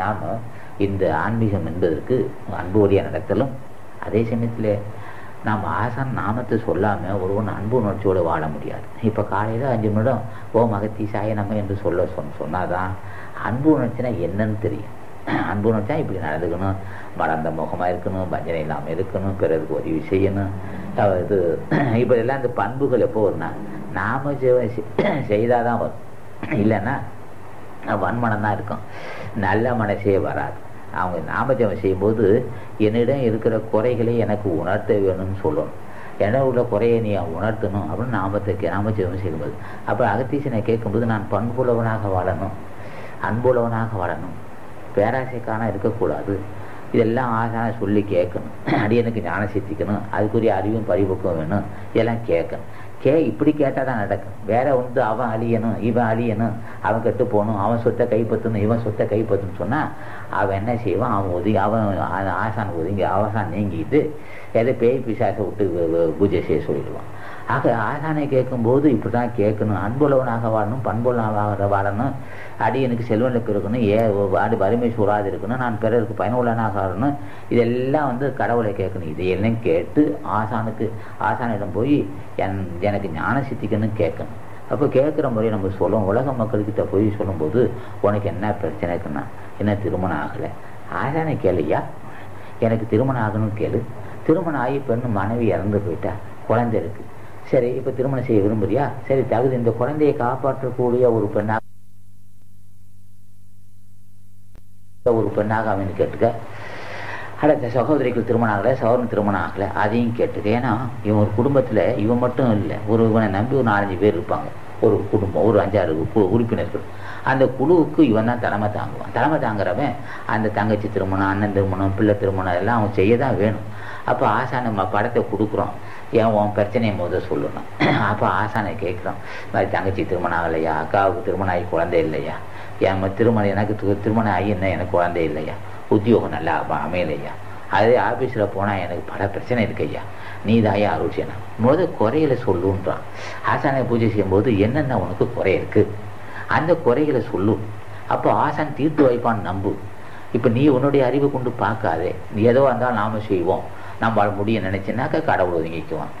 நாம் இந்த ஆன்மீகம் என்பதற்கு அன்பு வழியாக நடத்தலும். அதே சமயத்தில் நாம் ஆசான் நாமத்தை சொல்லாமல் ஒருவன் அன்பு உணர்ச்சியோடு வாழ முடியாது. இப்போ காலையில் அஞ்சு நிமிடம் ஓ மகத்தி சாய நம்ம என்று சொல்ல சொன் சொன்னாதான் அன்பு உணர்ச்சினா என்னன்னு தெரியும். அன்பு உணர்ச்சினா இப்படி நடந்துக்கணும். மலர்ந்த முகமாக இருக்கணும் பஞ்சனை இல்லாமல் இருக்கணும் பிறருக்கு உதவி செய்யணும். இது இப்போ எல்லாம் இந்த பண்புகள் எப்போ வரும்னா நாம செய்தால் தான் வரும். இல்லைன்னா வன்மனம் தான் இருக்கும். நல்ல மனசே வராது. அவங்க நாமஜபம் செய்யும்போது என்னிடம் இருக்கிற குறைகளை எனக்கு உணர்த்த வேணும்னு சொல்லணும். என்ன உள்ள குறையை நீ உணர்த்தணும் அப்படின்னு நாமத்தை நாமஜபம் செய்யும்போது. அப்போ அகத்தீசனை கேட்கும்போது நான் பண்புள்ளவனாக வாழணும். அன்புள்ளவனாக வாழணும். பேராசைக்கான இருக்கக்கூடாது. இதெல்லாம் ஆசான சொல்லி கேட்கணும். அடியனுக்கு ஞானம் சித்திக்கணும். அதுக்குரிய அறிவும் பரிபக்குவம் வேணும். இதெல்லாம் கேட்கணும். கே இப்படி கேட்டால் தான் நடக்கும். வேற வந்து அவன் அழியணும் இவன் அழியணும் அவன் கெட்டு போகணும் அவன் சொத்தை கைப்பற்றணும் இவன் சொத்தை கைப்பற்றணும் சொன்னால் அவன் என்ன செய்வான்? அவன் ஒதுங்கி அவன் ஆசான் ஒதுங்கி அவசான் நீங்கிட்டு எதை பேய் பிசாசை விட்டு பூஜை செய்ய சொல்லிடுவான். ஆக ஆசானை கேட்கும்போது இப்படி தான் கேட்கணும். அன்புள்ளவனாக வாழணும் பண்புள்ளவனாக வாழணும். அடியனுக்கு செல்வனில் பிறக்கணும் ஏ அடி வறுமை சூழாது இருக்கணும். நான் பிறருக்கு பயனுள்ளனாக வாழணும். இதெல்லாம் வந்து கடவுளை கேட்கணும். இதையெல்லாம் கேட்டு ஆசானுக்கு ஆசானிடம் போய் என் எனக்கு ஞான சித்திக்கணும் கேட்கணும். அப்போ கேட்குற முறையை நம்ம சொல்லுவோம். உலக மக்கள்கிட்ட போய் சொல்லும்போது உனக்கு என்ன பிரச்சனை? இருக்குன்னா என்ன திருமணம் ஆகலை? ஆசானை கேளுயா எனக்கு திருமணம் ஆகணும்னு கேளு. திருமணம் ஆகி பெண்ணு மனைவி இறந்து போயிட்டா குழந்தை இருக்கு. சரி இப்போ திருமணம் செய்ய விரும்புறியா? சரி தகுதி இந்த குழந்தையை காப்பாற்றக்கூடிய ஒரு பெண்ணாக ஒரு பெண்ணாக அவன் கேட்டுக்க. ஹலோ இந்த சகோதரிக்கு திருமணம் ஆகலை சகோதரன் திருமணம் ஆகலை. அதையும் கேட்டுக்க ஏன்னா இவன் ஒரு குடும்பத்தில் இவன் மட்டும் இல்லை ஒரு இவனை நம்பி ஒரு நாலஞ்சு பேர் இருப்பாங்க. ஒரு குடும்பம் ஒரு அஞ்சாறு உறுப்பினர்கள். அந்த குழுவுக்கு இவன் தான் தலைமை தாங்குவான். தலைமை தாங்குறவன் அந்த தங்கச்சி திருமணம் அண்ணன் திருமணம் பிள்ளை திருமணம் எல்லாம் அவன் செய்ய தான் வேணும். அப்போ ஆசான நம்ம படத்தை கொடுக்குறோம். ஏன் உன் பிரச்சனையை முத சொல்லணும்? அப்போ ஆசானை கேட்குறோம். மாதிரி தங்கச்சி திருமணம் ஆகலையா? அக்காவுக்கு திருமணம் ஆகி குழந்தை இல்லையா? என் திருமணம் எனக்கு திருமணம் ஆகி என்ன எனக்கு குழந்தை இல்லையா? உத்தியோகம் நல்லா அமையலையா அதே ஆஃபீஸில் போனால் எனக்கு பல பிரச்சனை இருக்கு ஐயா. நீ தாயா அருள் செய்யணும் முதல் குறைகளை சொல்லுன்றான் ஆசானை பூஜை செய்யும்போது என்னென்ன உனக்கு குறை இருக்கு? அந்த குறைகளை சொல்லும் அப்போ ஆசான் தீர்த்து வைப்பான் நம்பு. இப்போ நீ உன்னுடைய அறிவை கொண்டு பார்க்காதே. நீ ஏதோ இருந்தாலும் நாம செய்வோம். நம்மளால் முடிய நினைச்சேன்னாக்கா கடவுள் ஒதுங்கிக்குவான்.